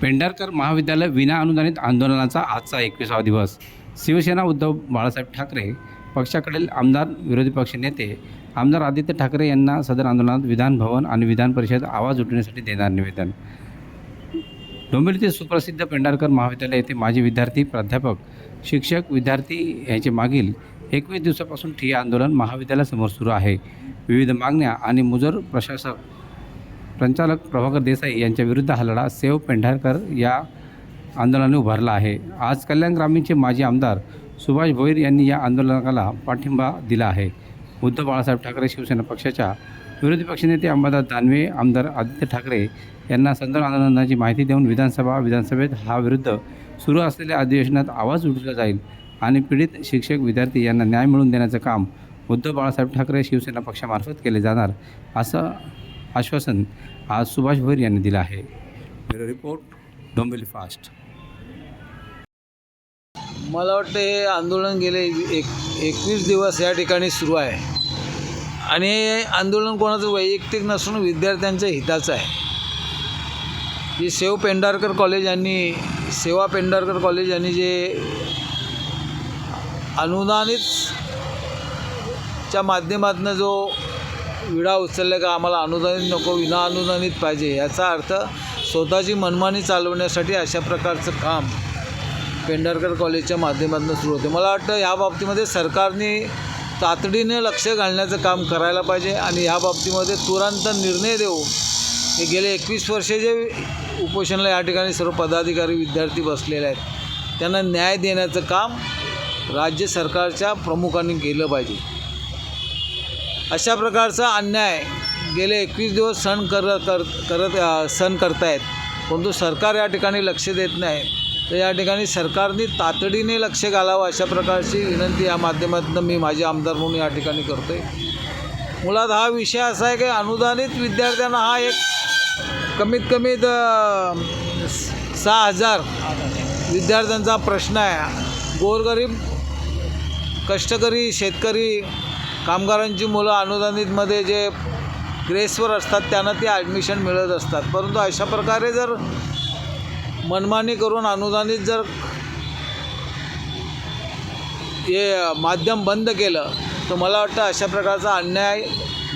पेंढारकर महाविद्यालय विना अनुदानित आंदोलनाचा आजचा एकविसावा दिवस. शिवसेना उद्धव बाळासाहेब ठाकरे पक्षाकडील आमदार विरोधी पक्ष नेते आमदार आदित्य ठाकरे यांना सदर आंदोलनात विधान भवन आणि विधान परिषद आवाज उठवण्यासाठी देणार निवेदन. डोंबिवलीतील सुप्रसिद्ध पेंढारकर महाविद्यालय येथे माजी विद्यार्थी प्राध्यापक शिक्षक विद्यार्थी यांचे मागील एकवीस दिवसापासून ठिय्या आंदोलन महाविद्यालयासमोर सुरू आहे. विविध मागण्या आणि मुजोर प्रशासक संचालक प्रभाकर देसाई यांच्या विरुद्ध हा लढा सेव पेंढारकर या आंदोलनाने उभारला आहे. आज कल्याण ग्रामीणचे माजी आमदार सुभाष भोईर यांनी या आंदोलनाला पाठिंबा दिला आहे. उद्धव बाळासाहेब ठाकरे शिवसेना पक्षाच्या विरोधी पक्षनेते अंबादास दानवे आमदार आदित्य ठाकरे यांना संदर्भ आंदोलनाची माहिती देऊन विधानसभा विधानसभेत हा विरुद्ध सुरू असलेल्या अधिवेशनात आवाज उठवला जाईल आणि पीडित शिक्षक विद्यार्थी यांना न्याय मिळवून देण्याचं काम उद्धव बाळासाहेब ठाकरे शिवसेना पक्षामार्फत केले जाणार असं आश्वासन आज सुभाष भोईर यांनी दिलं आहे. Bureau report Dombivli fast. मला वाटतं हे आंदोलन गेले एक एकवीस दिवस या ठिकाणी सुरू आहे. आणि हे आंदोलन कोणाचं वैयक्तिक नसून विद्यार्थ्यांच्या हिताचं आहे. जे सेव पेंढारकर कॉलेज यांनी सेवा पेंढारकर कॉलेज यांनी जे अनुदानित च्या माध्यमातून जो विडा उचलला का आम्हाला अनुदानित नको विना अनुदानित पाहिजे याचा अर्थ स्वतःची मनमानी चालवण्यासाठी अशा प्रकारचं काम पेंढारकर कॉलेजच्या माध्यमातून सुरू होते. मला वाटतं या बाबतीमध्ये सरकारने तातडीने लक्ष घालण्याचं काम करायला पाहिजे आणि या बाबतीमध्ये तुरंत निर्णय देऊ हे गेले एकवीस वर्षे जे उपोषणला या ठिकाणी सर्व पदाधिकारी विद्यार्थी बसलेले आहेत त्यांना न्याय देण्याचं काम राज्य सरकारच्या प्रमुखांनी केलं पाहिजे. अशा प्रकारचा अन्याय गेले एकवीस दिवस सण कर कर करत सण करतायत. परंतु सरकार या ठिकाणी लक्ष देत नाही. तर या ठिकाणी सरकारने तातडीने लक्ष घालावं अशा प्रकारची विनंती या माध्यमातून मी माझे आमदार म्हणून या ठिकाणी करतो आहे मुळात हा विषय असा आहे की अनुदानित विद्यार्थ्यांना हा एक कमीत कमी द- सहा हजार विद्यार्थ्यांचा प्रश्न आहे. गोरगरीब कष्टकरी शेतकरी कामगारांची मुलं अनुदानितमध्ये जे ग्रेसवर असतात त्यांना ते ॲडमिशन मिळत असतात. परंतु अशा प्रकारे जर मनमानी करून अनुदानित जर हे माध्यम बंद केलं तर मला वाटतं अशा प्रकारचा अन्याय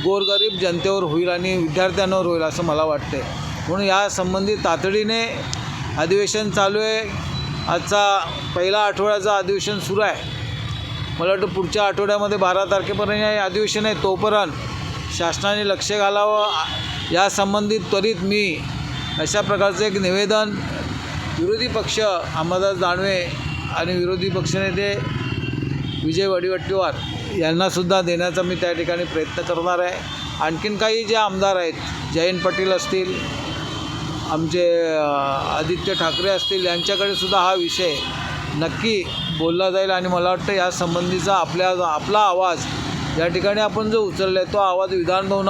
गोरगरीब जनतेवर होईल आणि विद्यार्थ्यांवर होईल असं मला वाटते म्हणून या संबंधी तातडीने अधिवेशन चालू आहे. आजचा पहिला आठवड्याचा अधिवेशन सुरू आहे. मला वाटतं पुढच्या आठवड्यामध्ये बारा तारखेपर्यंत हे अधिवेशन आहे तोपर्यंत शासनाने लक्ष घालावं. या संबंधित त्वरित मी अशा प्रकारचं एक निवेदन विरोधी पक्ष अंबादास दानवे आणि विरोधी पक्षनेते विजय वडीवट्टीवार यांनासुद्धा देण्याचा मी त्या ठिकाणी प्रयत्न करणार आहे. आणखीन काही जे आमदार आहेत जयंत पाटील असतील आमचे आदित्य ठाकरे असतील यांच्याकडे सुद्धा हा विषय नक्की बोलला जाईल आणि मला वाटतं या संबंधीचा आपल्या आपला आवाज या ठिकाणी आपण जो उचलला आहे तो आवाज विधानभवना